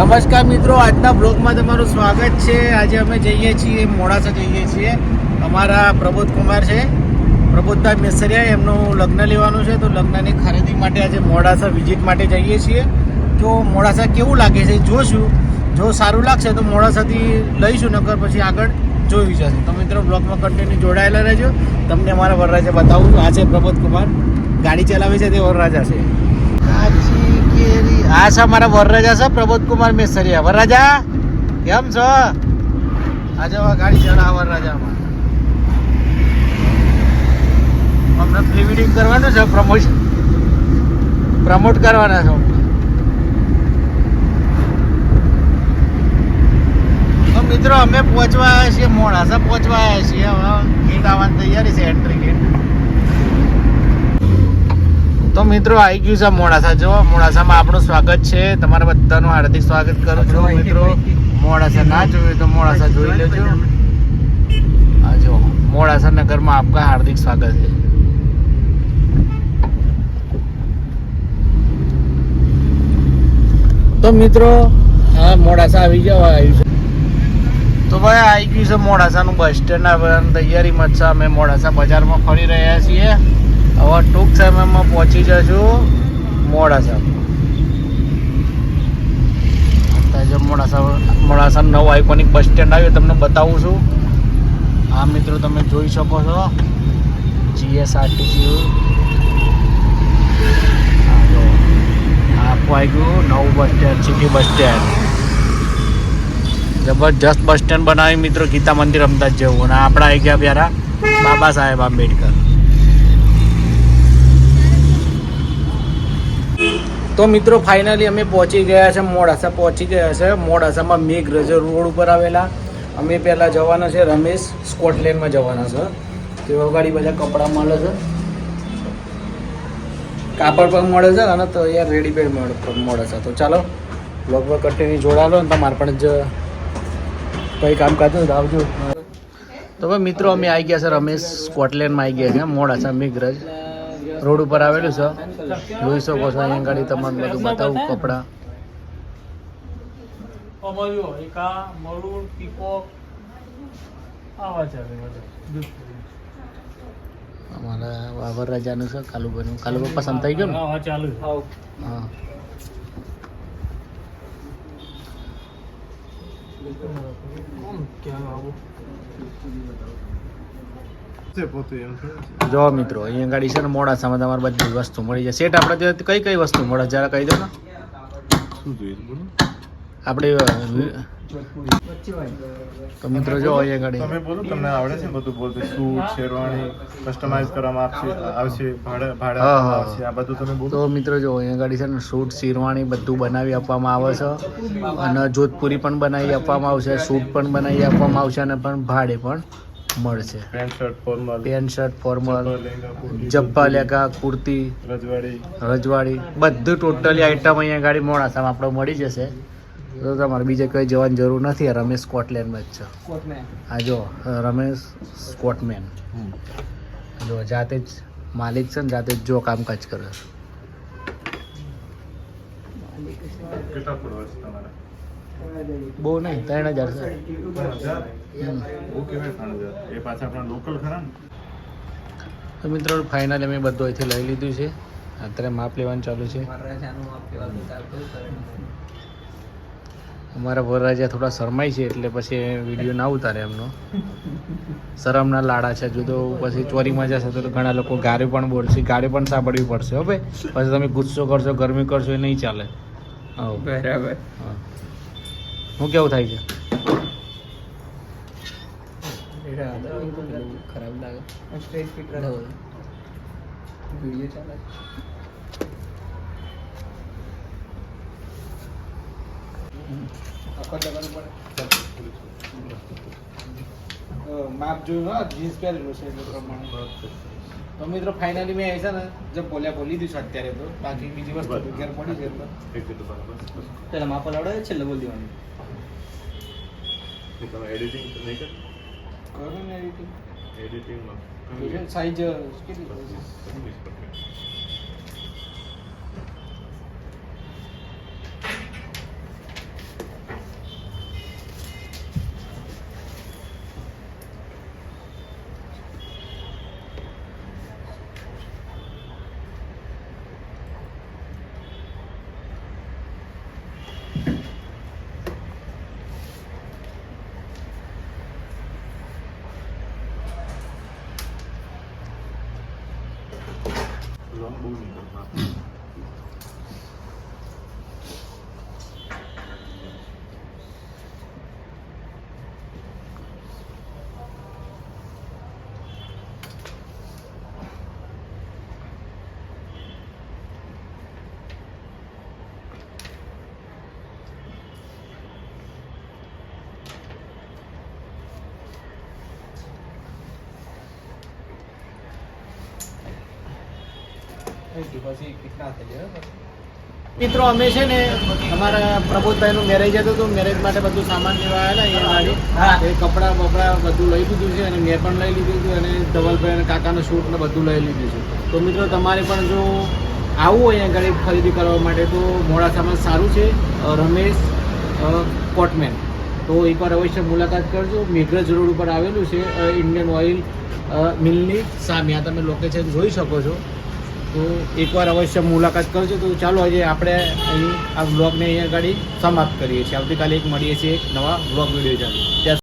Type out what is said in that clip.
નમસ્કાર મિત્રો, આજના બ્લોગમાં તમારું સ્વાગત છે. આજે અમે જઈએ છીએ, મોડાસા જઈએ છીએ. અમારા પ્રબોધ કુમાર છે, પ્રબોધભાઈ મેસરિયા, એમનું લગ્ન લેવાનું છે. તો લગ્નની ખરીદી માટે આજે મોડાસા વિઝિટ માટે જઈએ છીએ. જો મોડાસા કેવું લાગે છે? જોશું. જો સારું લાગશે તો મોડાસાથી લઈશું, નકર પછી આગળ જોયું જશે. તો મિત્રો, બ્લોગમાં કન્ટિન્યુ જોડાયેલા રહેજો. તમને અમારા વરરાજા બતાવું. આ છે પ્રબોધ કુમાર. ગાડી ચલાવે છે તે વરરાજા છે. આ છે મારા વરરાજા છે પ્રબોધ કુમાર મેસરિયા. વરરાજા, કેમ છો? આજે ગાડી ચડા વરરાજામાં. અમને પ્રી વેડિંગ કરવાનું છે પ્રમોશન પ્રમોટ કરવાના છે મિત્રો, અમે પહોંચવા આવ્યા છીએ, મોડાસા પહોંચવા આવ્યા છીએ. હવે ગેટ આવવાની તૈયારી છે એન્ટ્રી ગેટ તો મિત્રો આવી ગયું છે મોડાસા. જો મોડાસામાં આપણું સ્વાગત છે. તમારા બધાનું હાર્દિક સ્વાગત કરું છું મિત્રો. મોડાસા ના જોયું તો મોડાસા જોઈ લેજો. જો મોડાસા નગરમાં આપકા હાર્દિક સ્વાગત છે. તો મિત્રો હા મોડાસા આવી જાવ આવ્યું છે તો ભાઈ આવી ગયું છે મોડાસાનું બસ સ્ટેન્ડ. તૈયારીમાં જ છે. અમે મોડાસા બજારમાં ફરી રહ્યા છીએ. હવે ટૂંક પહોંચી જશું મોડાસા. જો મોડાસા મોડાસા નવું આઇકોનિક બસ સ્ટેન્ડ આવ્યું, તમને બતાવું છું. આ મિત્રો, તમે જોઈ શકો છો. જીએસઆરટીસી આખું આવી ગયું. નવું bus stand, city bus stand. જબરજસ્ત બસ સ્ટેન્ડ બનાવી, મિત્રો, ગીતા મંદિર અમદાવાદ જેવું. અને આપણા આવી ગયા પ્યારા બાબા સાહેબ આંબેડકર. તો મિત્રો ફાઇનલી અમે પહોંચી ગયા છે મોડાસા. પહોંચી ગયા છે મોડાસામાં મેઘરજ રોડ ઉપર આવેલા. અમે પહેલાં જવાના છે રમેશ, સ્કોટલેન્ડમાં જવાના છે. તેઓ ગાડી બધા કપડાં મળે છે. કાપડ પણ મળે છે અને તો યાર રેડીમેડ મળે છે તો ચાલો લગભગ કન્ટિન્યુ જોડાલો ને તમારે પણ જ કંઈ કામ કાઢું આવજો. તો ભાઈ મિત્રો, અમે આવી ગયા છે રમેશ, સ્કોટલેન્ડમાં આવી ગયા છે. મોડાસા મેઘરજ. રોડ ઉપર આવેલું છે. જોઈ શકો છો અહીંયા ગાડી તમારું બધું બતાવું કપડાં. અમારે વાવર રાજાનું છે કાલુભાઈનું. કાલુભાઈ પસંદ થઈ ગયું ને? ચાલુ હા. હા. ક્યાં આવું? જો મિત્રો અહીંયા ગાડી છે ને મોડાસામાં તમારે બધી વસ્તુ મળી જાય. સેટ આપણે કઈ કઈ વસ્તુ મળે જરા કહી દો ને. આપણે તો મિત્રો જો અહીંયા ગાડી. તમે બોલો તમને આવડે છે બધું બોલતું? સૂટ શેરવાણી કસ્ટમાઇઝ કરવામાં આવશે આવશે ભાડે ભાડે. આવશે આ બધું તમે બોલો. તો મિત્રો જો અહીંયા ગાડી છે ને સૂટ શેરવાણી બધું બનાવી આપવામાં આવે છે. અને જોધપુરી પણ બનાવી આપવામાં આવશે સૂટ પણ બનાવી આપવામાં આવશે અને પણ ભાડે પણ. મળશે. Pant shirt formal pant shirt formal જબ્બા લેગા કુર્તી રજવાડી. રજવાડી. બધું ટોટલી આઈટમ અહીંયા ગાડી મોડાસામાં આપણે મળી જશે. તો તમારે બીજે કંઈ જવાની જરૂર નથી. રમેશ સ્કોટલેન્ડમાં જ છે. આ જો રમેશ સ્કોટમેન જો જાતે જ માલિક છે ને જાતે જ જો કામકાજ કરે છે. કેટલા ફોલોઅર છે તમારા? બહુ નહીં ત્રણ હજાર છે. એ પાછા આપણા લોકલ ખરા તો મિત્રો ફાઇનલ અમે બધું અહીંથી લઈ લીધું છે. અત્યારે માપ લેવાનું ચાલુ છે. અમારા વરરાજા થોડા શરમાય છે એટલે પછી વીડિયો ના ઉતારે એમનો. શરમના લાડા છે જો તો પછી ચોરીમાં જશે તો ઘણા લોકો ગારે પણ બોલશે ગારે પણ સાંભળવી પડશે હવે પછી તમે ગુસ્સો કરશો ગરમી કરશો એ નહીં ચાલે. હા બરાબર. હા. હું કેવું થાય છે? ખરાબ લાગે સ્ટ્રેટ ફિટ વીડિયો ચાલે માપ જોયું જીન્સ પહેરેલું છે એટલે પ્રમાણે. તો મિત્રો ફાઇનલી મેં આવી છે ને જે બોલ્યા બોલી દીધું અત્યારે તો. બાકી બીજી વસ્તુ ઘેર પડી છે તો. પેલા માપ લાવડે છેલ્લે બોલ દેવાનું. તમે એડિટિંગ નહીં કર? કરો ને એડિટિંગ એડિટિંગમાં સાઈઝ કેટલી ต้องบู๊หนีผมครับ મિત્રો અમે છે ને અમારા પ્રબોધભાઈનું મેરેજ હતું તો મેરેજ માટે બધું સામાન લેવા આવેલા અહીંયા ગાડી એ કપડાં બપડા બધું લઈ લીધું છે અને મેં પણ લઈ લીધું હતું અને ધવલભાઈ અને કાકાનું શૂટ ને બધું લઈ લીધું છે. તો મિત્રો તમારે પણ જો આવવું હોય અહીંયા ગાડી ખરીદી કરવા માટે તો મોડાસામાં સારું છે રમેશ કોટમેન. તો એકવાર અવશ્ય મુલાકાત કરજો. મેઘરજ રોડ ઉપર આવેલું છે ઇન્ડિયન ઓઇલ મિલની સામે. આ તમે લોકેશન જોઈ શકો છો. તો એકવાર અવશ્ય મુલાકાત કરજો. તો ચાલો આજે આપણે અહીં આ બ્લોગને અહીંયા આગળ સમાપ્ત કરીએ છીએ. આવતીકાલે એક મળીએ છીએ એક નવા બ્લોગ વીડિયો ચાલુ ત્યાં